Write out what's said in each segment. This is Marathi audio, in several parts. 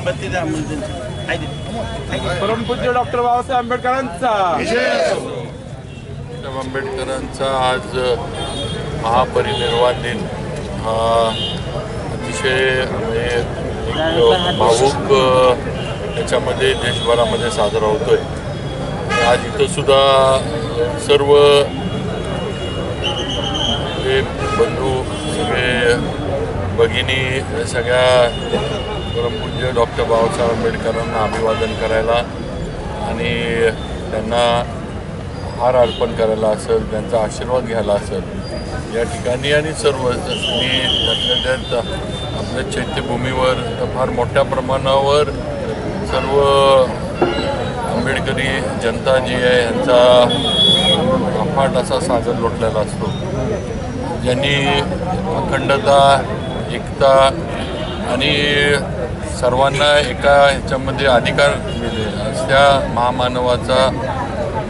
आहे. आहे. परमपूज्य डॉक्टर बाबासाहेब आंबेडकरांचा आंबेडकरांचा आज महापरिनिर्वाण दिन हा अतिशय म्हणजे भावूक त्याच्यामध्ये देशभरामध्ये साजरा होतोय आज इथं सुद्धा सर्व बंधू सगळे भगिनी या सगळ्या परमपूज्य डॉक्टर बाबासाहेब आंबेडकरांना अभिवादन करायला आणि त्यांना हार अर्पण करायला असेल त्यांचा आशीर्वाद घ्यायला असेल या ठिकाणी आणि सर्व मी त्यातल्या त्यात आपल्या चैत्यभूमीवर फार मोठ्या प्रमाणावर सर्व आंबेडकरी जनता जी आहे यांचा अफाट असा सागर लोटलेला असतो. ज्यांनी अखंडता एकता आणि सर्वांना एका ह्याच्यामध्ये अधिकार दिले त्या महामानवाचा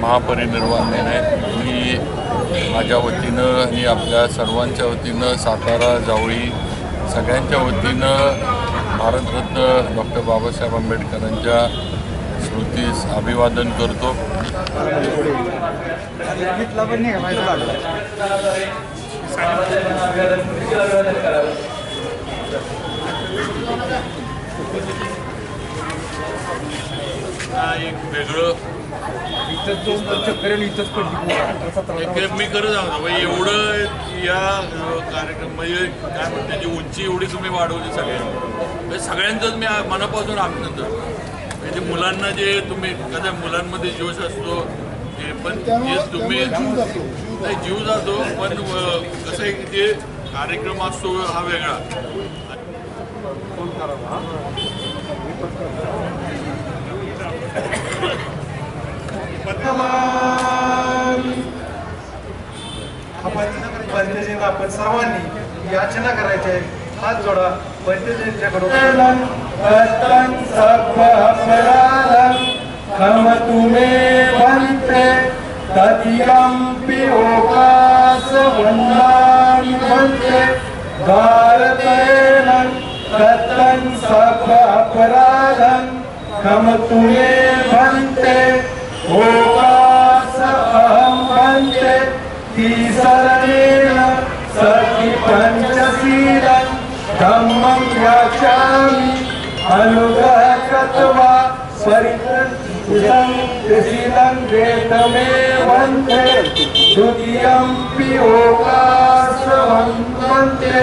महापरिनिर्वाण दिन मी माझ्या वतीनं आणि आपल्या सर्वांच्या वतीनं सातारा जावळी सगळ्यांच्या वतीनं भारतरत्न डॉक्टर बाबासाहेब आंबेडकरांच्या स्मृतीस अभिवादन करतो. एक वेगळं. मी सांगतो म्हणजे एवढं या कार्यक्रम म्हणजे काय म्हणते त्याची उंची एवढी तुम्ही वाढवली सगळ्यांनी. म्हणजे सगळ्यांचंच मी मनापासून अभिनंदन म्हणजे मुलांना जे तुम्ही एखाद्या मुलांमध्ये जोश असतो ते पण जे तुम्ही नाही जीव जातो पण कसं आहे की जे कार्यक्रम असतो हा वेगळा. आपण पंतजयंती आपण सर्वांनी याचना करायची. आहे हात जोडा पंतजयंतीकडून हम कतन सब अपराधन ओकास वंदानि बनते होगा सब हम बनते वंते ओकास अहं वंते तिसरणेन सखि पञ्चशीलं धम्मं याचामि अनुग्रह कृत्वा परित्रशीलं वेदमे द्वितीयं पि ओकासवं वन्ते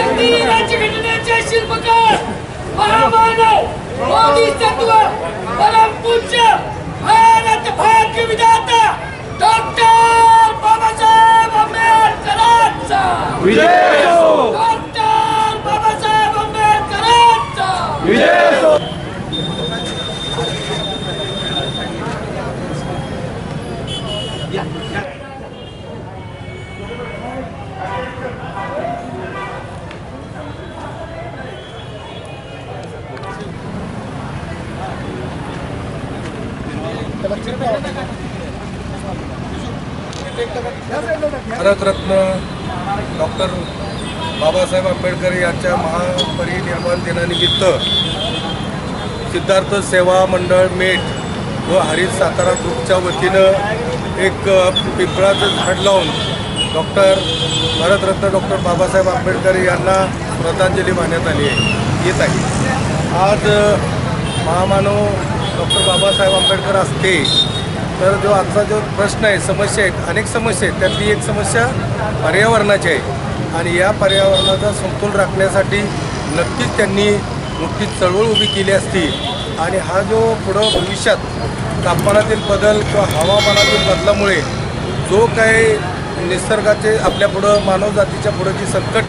भारतीय राज्यघटनेचे शिल्पकार महामानव मोदी तत्व परम पूज्य भारत भाग्य विधाता डॉक्टर बाबासाहेब आंबेडकरांचा डॉक्टर बाबासाहेब आंबेडकरांचा भारतरत्न डॉक्टर बाबासाहेब आंबेडकर यांच्या महापरिनिर्वाण दिनानिमित्त सिद्धार्थ सेवा मंडळ मेट व हरित सातारा ग्रुपच्या वतीनं एक पिंपळाचं झाड लावून डॉक्टर भारतरत्न डॉक्टर बाबासाहेब आंबेडकर यांना श्रद्धांजली वाहण्यात आली आहे. येत आहे. आज महामानव डॉक्टर बाबासाहेब आंबेडकर असते तर जो आजचा जो प्रश्न आहे समस्या आहेत अनेक समस्या आहेत त्यातली एक समस्या पर्यावरणाची आहे. आणि या पर्यावरणाचा समतोल राखण्यासाठी नक्कीच त्यांनी मोठी चळवळ उभी केली असती. आणि हा जो पुढं भविष्यात तापमानातील बदल किंवा हवामानातील बदलामुळे जो काही निसर्गाचे आपल्या पुढं मानवजातीच्या पुढं जी संकट